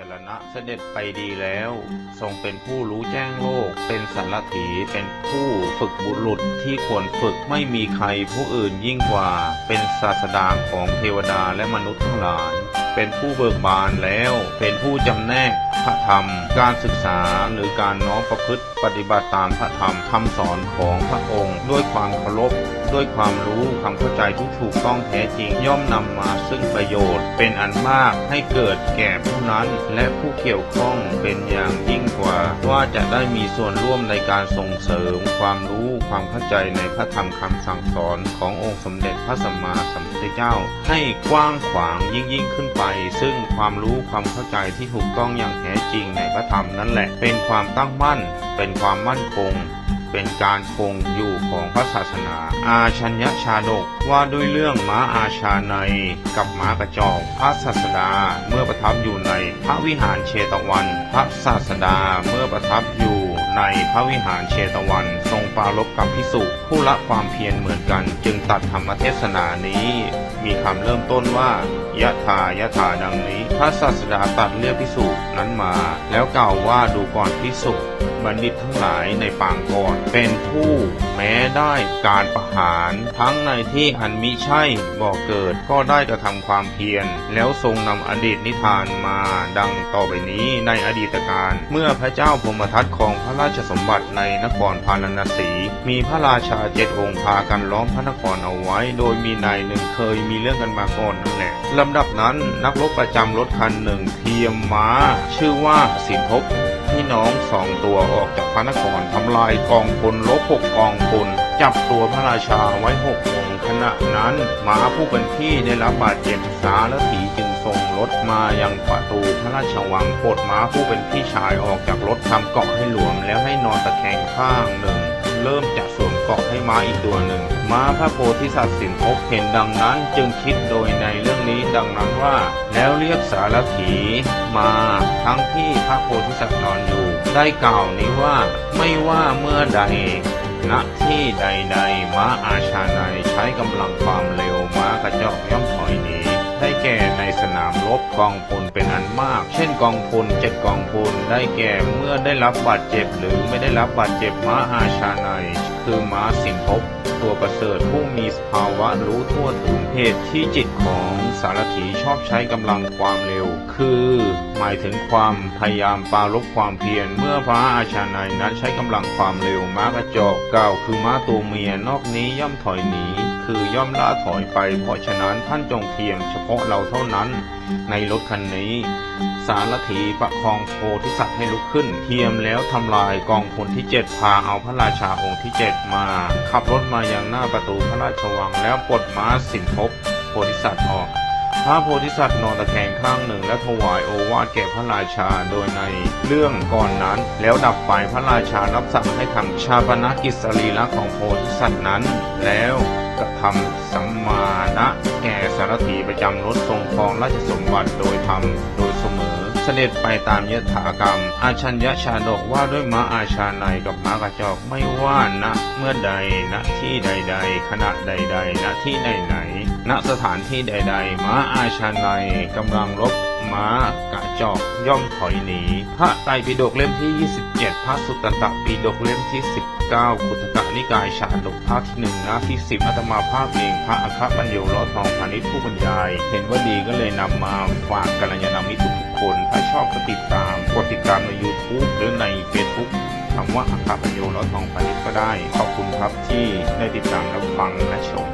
จรณะเสด็จไปดีแล้ว ทรงเป็นผู้รู้แจ้งโลก เป็นสารถีเป็นผู้ฝึกบุรุษที่ควรฝึกไม่มีใครผู้อื่นยิ่งกว่า เป็นศาสดาของเทวดาและมนุษย์ทั้งหลาย เป็นผู้เบิกบานแล้ว เป็นผู้จำแนก ระธรรม การศึกษาหรือการน้อมประพฤติปฏิบัติตามพระธรรมคำสอนของพระองค์ ด้วยความเคารพด้วยความรู้ความเข้าใจที่ถูกต้องแท้จริงย่อมนำมาซึ่งประโยชน์ เป็นอันมากให้เกิดแก่ผู้นั้น และผู้เกี่ยวข้องเป็นอย่างยิ่งกว่า ว่าจะได้มีส่วนร่วมในการส่งเสริมความรู้ความเข้าใจในพระธรรมคำสั่งสอนขององค์สมเด็จพระสัมมาสัมพุทธเจ้า ให้กว้างขวางยิ่งยิ่งขึ้นไป ซึ่งความรู้ความเข้าใจที่ถูกต้องอย่างแท้จริงในพระธรรมนั่นแหละ เป็นความตั้งมั่น เป็นความมั่นคงเป็นการคงอยู่ของพระศาสนา อาชัญญชาดกว่าด้วยเรื่องม้าอาชาในกับม้ากระจอกพระศาสดาเมื่อประทับอยู่ พระวิหารเชตวัน พระศาสดาเมื่อประทับอยู่ในพระวิหารเชตวัน ทรงปรารบกับพิสุผู้ละความเพียรเหมือนกัน จึงตัดธรรมเทศนานี้ มีคำเริ่มต้นว่ายะถายะถาดังนี้ พระศาสดาตัดเลือกพิสุนั้นมา แล้วกล่าวว่าดูก่อนพิสุ บัณฑิตทั้งหลายในปางก่อน เป็นผู้แม้ได้การประหาร ทั้งในที่อันมิใช่บ่อเกิดก็ได้กระทำความเพียร แล้วทรงนำอดีตนิทานมาดังต่อไปนี้ในอดีตการ เมื่อพระเจ้าพมทัตของพระราชสมบัติในนครพาราณสี มีพระราชาเจ็ดองค์พากันล้อมพระนครเอาไว้ โดยมีนายหนึ่งเคยมีเรื่องกันมาก่อนนั่นแหละลำดับนั้นนักรบประจำรถคันหนึ่งเทียมม้า ชื่อว่าสินทบ พี่น้องสองตัวออกจากพระนครทำลายกองพลลบหกกองพลจับตัวพระราชาไว้หกองขณะนั้นม้าผู้เป็นพี่ได้รับบาดเจ็บสารถีจึงส่งรถมายังประตูพระราชวังปลดม้าผู้เป็นพี่ชายออกจากรถทำเกาะให้หลวมแล้วให้นอนตะแคงข้างหนึ่ง เริ่มจะสว เกาะให้ม้าอีกตัวหนึ่ง ม้าพระโพธิสัตว์สินทบเห็นดังนั้นจึงคิดโดยในเรื่องนี้ดังนั้นว่า แล้วเรียกสารถีมาทั้งที่พระโพธิสัตว์นอนอยู่ ได้กล่าวนี้ว่าไม่ว่าเมื่อใดณที่ใดๆม้าอาชาในใช้กำลังความเร็วม้ากระจอกย่อมถอยหนี แก่ในสนามรบกองพลเป็นอันมาก เช่นกองพลเจ็ดกองพลได้แก่เมื่อได้รับบาดเจ็บหรือไม่ได้รับบาดเจ็บม้าอาชาในคือม้าสินทบตัวประเสริฐผู้มีสภาวะรู้ทั่วถึงเหตุที่จิตของสารถีชอบใช้กำลังความเร็ว คือ หมายถึงความพยายามปรารบความเพียรเมื่อพระอาชาในนั้นใช้กำลังความเร็วม้ากระจอกกล่าคือม้าตัวเมียนอกนี้ย่อมถอยหนี คือย่อมล่าถอยไป เพราะฉะนั้นท่านจงเทียมเฉพาะเราเท่านั้น ในรถคันนี้ สารถีประคองโพธิสัตว์ให้ลุกขึ้น เทียมแล้วทำลายกองพลที่เจ็ดพาเอาพระราชาองค์ที่เจ็ดมา ขับรถมายังหน้าประตูพระราชวังแล้วปลดม้าสินทบโพธิสัตว์ออกพระโพธิสัตว์นอนตะแคงข้างหนึ่งและถวายโอวาทแก่พระราชาโดยในเรื่องก่อนนั้น แล้วดับไปพระราชารับสั่งให้ทำชาปนกิจสรีระของโพธิสัตว์นั้นแล้ว กระทำสัมมาณะแก่สารถีประจำรถทรงครองราชสมบัติโดยธรรมโดยเสมอ เสด็จไปตามยถากรรม อาชัญญชาดกว่าด้วยม้าอาชาในกับม้ากระจอกไม่ว่าณเมื่อใดณที่ใดๆ ขณะใดๆณที่ไหนๆณสถานที่ใด ๆ ม้าอาชาในกำลังรบ ม้ากระจอกย่อมถอยหนี พระไตรปิฎกเล่มที่ 27 พระสุตตะปิฎกเล่มที่ 19ขุตกะนิกายชาดกภาคที่หนึ่งหน้าที่10อัตมาภาพเองพระอัครปัญโยล้อทองพาณิชย์ผู้บรรยาย เห็นว่าดีก็เลยนำมาฝากกัลยาณมิตรทุกคน ถ้าชอบก็ติดตาม กดติดตามใน YouTube หรือใน Facebook คำว่าอัครปัญโยล้อทองพาณิชย์ก็ได้ ขอบคุณครับที่ได้ติดตามรับฟังและชม